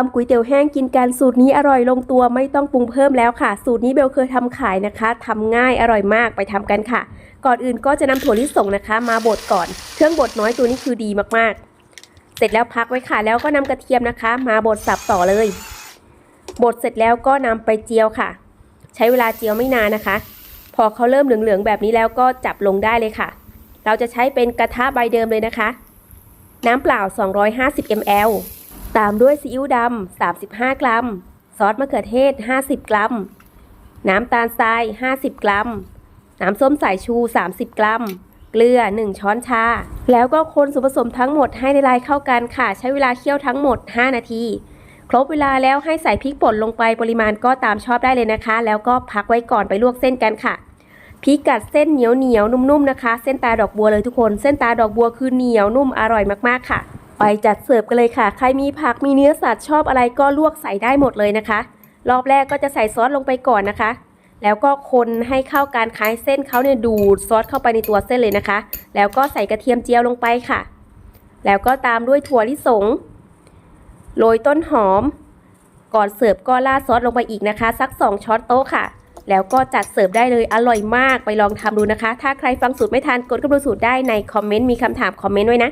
ทำก๋วยเตี๋ยวแห้งกินกันสูตรนี้อร่อยลงตัวไม่ต้องปรุงเพิ่มแล้วค่ะ สูตรนี้เบลเคยทำขายนะคะทำง่ายอร่อยมากไปทำกันค่ะ ก่อนอื่นก็จะนำถั่วลิสงนะคะ มาบดก่อน เครื่องบดน้อยตัวนี้คือดีมากๆ เสร็จแล้วพักไว้ค่ะแล้วก็นำกระเทียมนะคะ มาบดสับต่อเลยบดเสร็จแล้วก็นำไปเจียวค่ะ ใช้เวลาเจียวไม่นานนะคะ พอเขาเริ่มเหลืองๆแบบนี้แล้วก็จับลงได้เลยค่ะ เราจะใช้เป็นกระทะใบเดิมเลยนะคะ น้ำเปล่า 250 ml ตามด้วยซีอิ๊วดำ35 กรัม ซอสมะเขือเทศ 50 กรัม น้ำตาลทราย 50 กรัม น้ำส้มสายชู 30 กรัม เกลือ 1 ช้อนชา แล้วก็คนส่วนผสมทั้งหมดให้ละลายเข้ากันค่ะ ใช้เวลาเคี่ยวทั้งหมด 5 นาที ครบเวลาแล้วให้ใส่พริกป่นลงไปปริมาณก็ตามชอบได้เลยนะคะ แล้วก็พักไว้ก่อนไปลวกเส้นกันค่ะพิกัดเส้นเหนียวเหนียวๆนุ่มๆนะคะ เส้นตาดอกบัวเลยทุกคน เส้นตาดอกบัวคือเหนียวนุ่มอร่อยมากๆค่ะ ไปจัดเสิร์ฟกันเลยค่ะ ใครมีผักมีเนื้อสัตว์ชอบอะไรก็ลวกใส่ได้หมดเลยนะคะ รอบแรกก็จะใส่ซอสลงไปก่อนนะคะ แล้วก็คนให้เข้ากันคล้ายเส้นเขาเนี่ยดูดซอสเข้าไปในตัวเส้นเลยนะคะ แล้วก็ใส่กระเทียมเจียวลงไปค่ะ แล้วก็ตามด้วยถั่วลิสงโรยต้นหอม ก่อนเสิร์ฟก็ราดซอสลงไปอีกนะคะ สัก 2 ช้อนโต๊ะค่ะ แล้วก็จัดเสิร์ฟได้เลยอร่อยมากไปลองทำดูนะคะ ถ้าใครฟังสูตรไม่ทันกดกระดูสูตรได้ในคอมเมนต์มีคำถามคอมเมนต์ไว้นะ